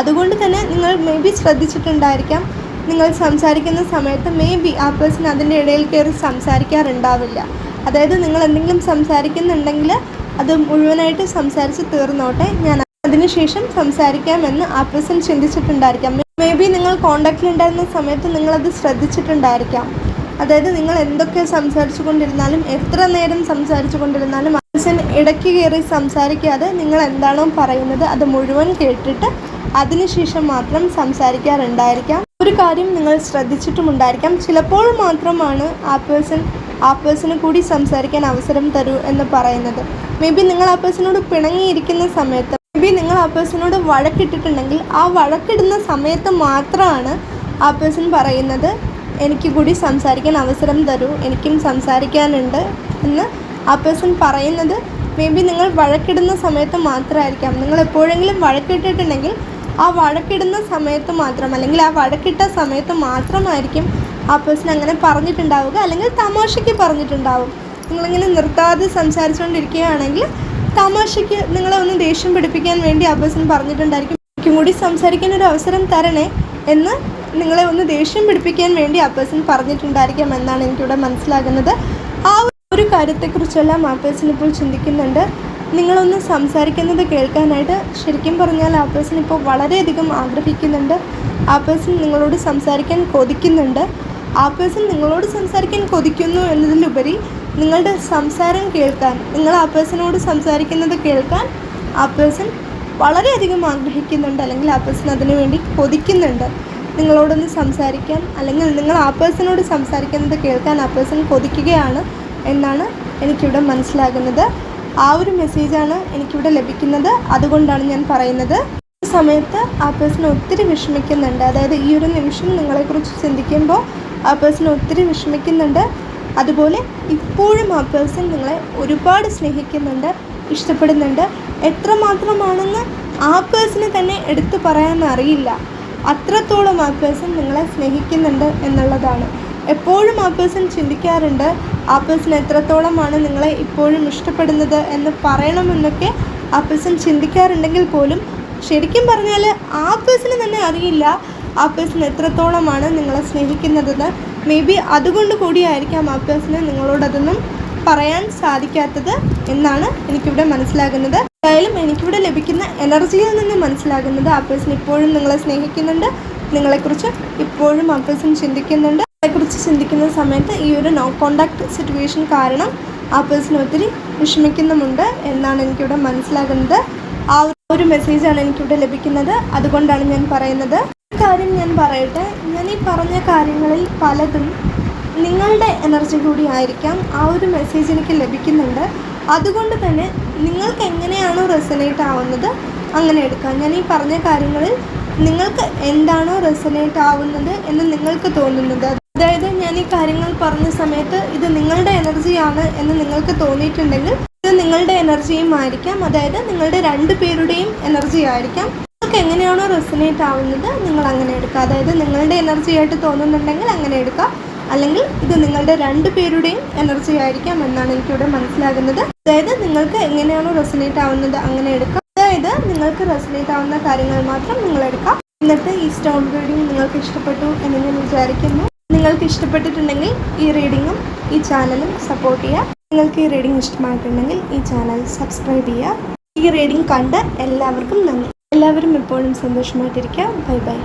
അതുകൊണ്ട് തന്നെ നിങ്ങൾ മേ ബി ശ്രദ്ധിച്ചിട്ടുണ്ടായിരിക്കാം. നിങ്ങൾ സംസാരിക്കുന്ന സമയത്ത് മേ ബി ആ പേഴ്സൺ അതിന്റെ ഇടയിൽ കയറി സംസാരിക്കാറുണ്ടാവില്ല. അതായത് നിങ്ങൾ എന്തെങ്കിലും സംസാരിക്കുന്നുണ്ടെങ്കിൽ അത് മുഴുവനായിട്ട് സംസാരിച്ച് തീർന്നോട്ടെ. ഞാൻ അതിനുശേഷം സംസാരിക്കാമെന്ന് ആ പേഴ്സൺ ചിന്തിച്ചിട്ടുണ്ടായിരിക്കാം. മേ ബി നിങ്ങൾ കോണ്ടാക്റ്റിലുണ്ടായിരുന്ന സമയത്ത് നിങ്ങളത് ശ്രദ്ധിച്ചിട്ടുണ്ടായിരിക്കാം. അതായത് നിങ്ങൾ എന്തൊക്കെ സംസാരിച്ചു കൊണ്ടിരുന്നാലും എത്ര നേരം സംസാരിച്ചു കൊണ്ടിരുന്നാലും പേഴ്സൺ ഇടയ്ക്ക് കയറി സംസാരിക്കാതെ നിങ്ങൾ എന്താണോ പറയുന്നത് അത് മുഴുവൻ കേട്ടിട്ട് അതിനുശേഷം മാത്രം സംസാരിക്കാറുണ്ടായിരിക്കാം. ഒരു കാര്യം നിങ്ങൾ ശ്രദ്ധിച്ചിട്ടുമുണ്ടായിരിക്കാം. ചിലപ്പോൾ മാത്രമാണ് ആ പേഴ്സൺ ആ പേഴ്സണ് കൂടി സംസാരിക്കാൻ അവസരം തരൂ എന്ന് പറയുന്നത്. മേ ബി നിങ്ങൾ ആ പേഴ്സണോട് പിണങ്ങിയിരിക്കുന്ന സമയത്ത് മേ ബി നിങ്ങൾ ആ പേഴ്സണോട് വഴക്കിട്ടിട്ടുണ്ടെങ്കിൽ ആ വഴക്കിടുന്ന സമയത്ത് മാത്രമാണ് ആ പേഴ്സൺ പറയുന്നത് എനിക്ക് കൂടി സംസാരിക്കാൻ അവസരം തരൂ എനിക്കും സംസാരിക്കാനുണ്ട് എന്ന് ആ പേഴ്സൺ പറയുന്നത്. മേ ബി നിങ്ങൾ വഴക്കിടുന്ന സമയത്ത് മാത്രമായിരിക്കാം. നിങ്ങൾ എപ്പോഴെങ്കിലും വഴക്കിട്ടിട്ടുണ്ടെങ്കിൽ ആ വഴക്കിടുന്ന സമയത്ത് മാത്രം അല്ലെങ്കിൽ ആ വഴക്കിട്ട സമയത്ത് മാത്രമായിരിക്കും ആ പേഴ്സൺ അങ്ങനെ പറഞ്ഞിട്ടുണ്ടാവുക. അല്ലെങ്കിൽ തമാശയ്ക്ക് പറഞ്ഞിട്ടുണ്ടാവും. നിങ്ങളിങ്ങനെ നിർത്താതെ സംസാരിച്ചുകൊണ്ടിരിക്കുകയാണെങ്കിൽ തമാശയ്ക്ക് നിങ്ങളെ ഒന്ന് ദേഷ്യം പിടിപ്പിക്കാൻ വേണ്ടി ആ പേഴ്സൺ പറഞ്ഞിട്ടുണ്ടായിരിക്കും. കൂടി സംസാരിക്കാൻ ഒരു അവസരം തരണേ എന്ന് നിങ്ങളെ ഒന്ന് ദേഷ്യം പിടിപ്പിക്കാൻ വേണ്ടി ആ പേഴ്സൺ പറഞ്ഞിട്ടുണ്ടായിരിക്കാം എന്നാണ് എനിക്കിവിടെ മനസ്സിലാകുന്നത്. ആ ഒരു കാര്യത്തെക്കുറിച്ചെല്ലാം ആ പേഴ്സൺ ഇപ്പോൾ ചിന്തിക്കുന്നുണ്ട്. നിങ്ങളൊന്ന് സംസാരിക്കുന്നത് കേൾക്കാനായിട്ട് ശരിക്കും പറഞ്ഞാൽ ആ പേഴ്സൺ ഇപ്പോൾ വളരെയധികം ആഗ്രഹിക്കുന്നുണ്ട്. ആ പേഴ്സൺ നിങ്ങളോട് സംസാരിക്കാൻ കൊതിക്കുന്നുണ്ട്. ആ പേഴ്സൺ നിങ്ങളോട് സംസാരിക്കാൻ കൊതിക്കുന്നു എന്നതിലുപരി നിങ്ങളുടെ സംസാരം കേൾക്കാൻ നിങ്ങൾ ആ പേഴ്സണോട് സംസാരിക്കുന്നത് കേൾക്കാൻ ആ പേഴ്സൺ വളരെയധികം ആഗ്രഹിക്കുന്നുണ്ട് അല്ലെങ്കിൽ ആ പേഴ്സൺ അതിനു വേണ്ടി കൊതിക്കുന്നുണ്ട്. നിങ്ങളോടൊന്ന് സംസാരിക്കാൻ അല്ലെങ്കിൽ നിങ്ങൾ ആ പേഴ്സണോട് സംസാരിക്കുന്നത് കേൾക്കാൻ ആ പേഴ്സൺ കൊതിക്കുകയാണ് എന്നാണ് എനിക്കിവിടെ മനസ്സിലാകുന്നത്. ആ ഒരു മെസ്സേജാണ് എനിക്കിവിടെ ലഭിക്കുന്നത്. അതുകൊണ്ടാണ് ഞാൻ പറയുന്നത്. ഈ സമയത്ത് ആ പേഴ്സൺ ഒത്തിരി വിഷമിക്കുന്നുണ്ട്. അതായത് ഈ ഒരു നിമിഷം നിങ്ങളെക്കുറിച്ച് ചിന്തിക്കുമ്പോൾ ആ പേഴ്സൺ ഒത്തിരി വിഷമിക്കുന്നുണ്ട്. അതുപോലെ ഇപ്പോഴും ആ പേഴ്സൺ നിങ്ങളെ ഒരുപാട് സ്നേഹിക്കുന്നുണ്ട് ഇഷ്ടപ്പെടുന്നുണ്ട്. എത്രമാത്രമാണെന്ന് ആ പേഴ്സണെ തന്നെ എടുത്തു പറയാൻ അറിയില്ല അത്രത്തോളം ആ പേഴ്സൺ നിങ്ങളെ സ്നേഹിക്കുന്നുണ്ട് എന്നുള്ളതാണ്. എപ്പോഴും ആ പേഴ്സൺ ചിന്തിക്കാറുണ്ട് ആ പേഴ്സൺ എത്രത്തോളമാണ് നിങ്ങളെ ഇപ്പോഴും ഇഷ്ടപ്പെടുന്നത് എന്ന് പറയണമെന്നൊക്കെ ആ പേഴ്സൺ ചിന്തിക്കാറുണ്ടെങ്കിൽ പോലും ശരിക്കും പറഞ്ഞാൽ ആ പേഴ്സണ് തന്നെ അറിയില്ല ആ പേഴ്സൺ എത്രത്തോളമാണ് നിങ്ങളെ സ്നേഹിക്കുന്നതെന്ന്. മേ ബി അതുകൊണ്ട് കൂടിയായിരിക്കാം ആ പേഴ്സണ് നിങ്ങളോടതൊന്നും പറയാൻ സാധിക്കാത്തത് എന്നാണ് എനിക്കിവിടെ മനസ്സിലാകുന്നത്. എന്തായാലും എനിക്കിവിടെ ലഭിക്കുന്ന എനർജിയിൽ നിന്ന് മനസ്സിലാകുന്നത് ആ പേഴ്സൺ ഇപ്പോഴും നിങ്ങളെ സ്നേഹിക്കുന്നുണ്ട് നിങ്ങളെക്കുറിച്ച് ഇപ്പോഴും ആ പേഴ്സൺ ചിന്തിക്കുന്നുണ്ട്. അതിനെക്കുറിച്ച് ചിന്തിക്കുന്ന സമയത്ത് ഈ ഒരു നോ കോണ്ടാക്ട് സിറ്റുവേഷൻ കാരണം ആ പേഴ്സൺ ഒത്തിരി വിഷമിക്കുന്നുമുണ്ട് എന്നാണ് എനിക്കിവിടെ മനസ്സിലാകുന്നത്. ആ ഒരു മെസ്സേജാണ് എനിക്കിവിടെ ലഭിക്കുന്നത്. അതുകൊണ്ടാണ് ഞാൻ പറയുന്നത്. കാര്യം ഞാൻ പറയട്ടെ. ഞാൻ ഈ പറഞ്ഞ കാര്യങ്ങളിൽ പലതും നിങ്ങളുടെ എനർജി കൂടി ആയിരിക്കാം. ആ ഒരു മെസ്സേജ് എനിക്ക് ലഭിക്കുന്നുണ്ട്. അതുകൊണ്ട് തന്നെ നിങ്ങൾക്ക് എങ്ങനെയാണോ റെസനേറ്റ് ആവുന്നത് അങ്ങനെ എടുക്കാം. ഞാൻ ഈ പറഞ്ഞ കാര്യങ്ങളിൽ നിങ്ങൾക്ക് എന്താണോ റെസനേറ്റ് ആവുന്നത് എന്ന് നിങ്ങൾക്ക് തോന്നുന്നത്. അതായത് ഞാൻ ഈ കാര്യങ്ങൾ പറഞ്ഞ സമയത്ത് ഇത് നിങ്ങളുടെ എനർജിയാണ് എന്ന് നിങ്ങൾക്ക് തോന്നിയിട്ടുണ്ടെങ്കിൽ ഇത് നിങ്ങളുടെ എനർജിയും ആയിരിക്കാം. അതായത് നിങ്ങളുടെ രണ്ടു പേരുടെയും എനർജി ആയിരിക്കാം. നിങ്ങൾക്ക് എങ്ങനെയാണോ റെസനേറ്റ് ആവുന്നത് നിങ്ങൾ അങ്ങനെ എടുക്കുക. അതായത് നിങ്ങളുടെ എനർജി ആയിട്ട് തോന്നുന്നുണ്ടെങ്കിൽ അങ്ങനെ എടുക്കുക. അല്ലെങ്കിൽ ഇത് നിങ്ങളുടെ രണ്ടു പേരുടെയും എനർജി ആയിരിക്കാം എന്നാണ് എനിക്കിവിടെ മനസ്സിലാകുന്നത്. അതായത് നിങ്ങൾക്ക് എങ്ങനെയാണോ റെസനേറ്റ് ആവുന്നത് അങ്ങനെ എടുക്കാം അതായത് നിങ്ങൾക്ക് റെസലേറ്റ് ആവുന്ന കാര്യങ്ങൾ മാത്രം നിങ്ങൾ എടുക്കാം. എന്നിട്ട് ഈ സ്റ്റോൺ റീഡിംഗ് നിങ്ങൾക്ക് ഇഷ്ടപ്പെട്ടു എന്ന് ഞാൻ വിചാരിക്കുന്നു. നിങ്ങൾക്ക് ഇഷ്ടപ്പെട്ടിട്ടുണ്ടെങ്കിൽ ഈ റീഡിങ്ങും ഈ ചാനലും സപ്പോർട്ട് ചെയ്യുക. നിങ്ങൾക്ക് ഈ റീഡിംഗ് ഇഷ്ടമായിട്ടുണ്ടെങ്കിൽ ഈ ചാനൽ സബ്സ്ക്രൈബ് ചെയ്യുക. ഈ റീഡിംഗ് കണ്ട് എല്ലാവർക്കും നന്ദി. എല്ലാവരും എപ്പോഴും സന്തോഷമായിട്ടിരിക്കുക. Bye bye.